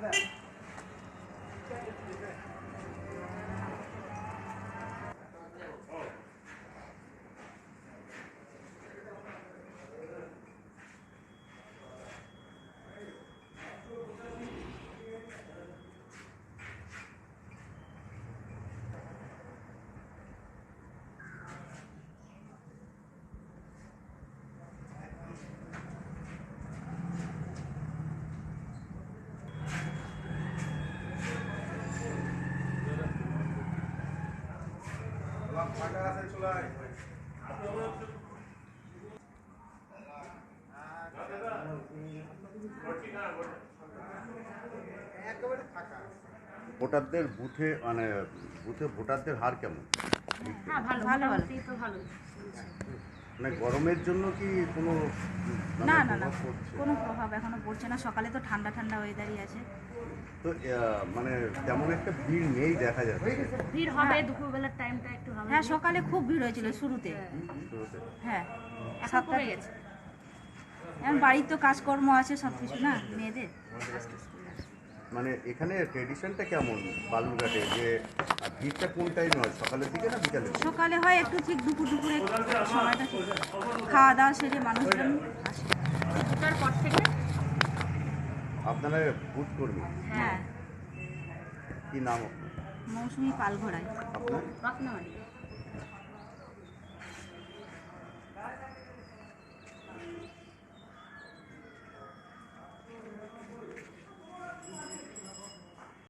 that. ভোটারদের বুথে মানে বুথে ভোটারদের হার কেমন? হ্যাঁ ভালো। ভালো, ভালো। মানে গরমের জন্য কি কোনো মানে না না না কোনো প্রভাব এখনও পড়ছে না। সকালে তো ঠান্ডা ঠান্ডা ওয়েদারই আছে। তো মানে তেমন একটা ভিড় নেই দেখা যাচ্ছে। ভিড় হবে। দুপুরবেলার টাইমটা একটু হবে। হ্যাঁ সকালে খুব ভিড় হয়েছিল শুরুতে। শুরুতে। হ্যাঁ এখন সাতটা কমে গেছে। এখন বাড়ির তো কাজকর্ম আছে সব কিছু না মেয়েদের। মানে এখানে ট্রেডিশনটা কেমন বালুরঘাটে? যে ভিড়টা কোন টাইমে হয় সকালের দিকে না বিকালের দিকে? সকালে হয় একটু ঠিক দুপুর দুপুরে সময়টা ঠিক। খাওয়া দাওয়া সেরে মানুষজন আসে। পর থেকে আপনারা বুথ কর্মী হ্যাঁ। কি নাম? মৌসুমি পাল ঘোড়ায় আপনার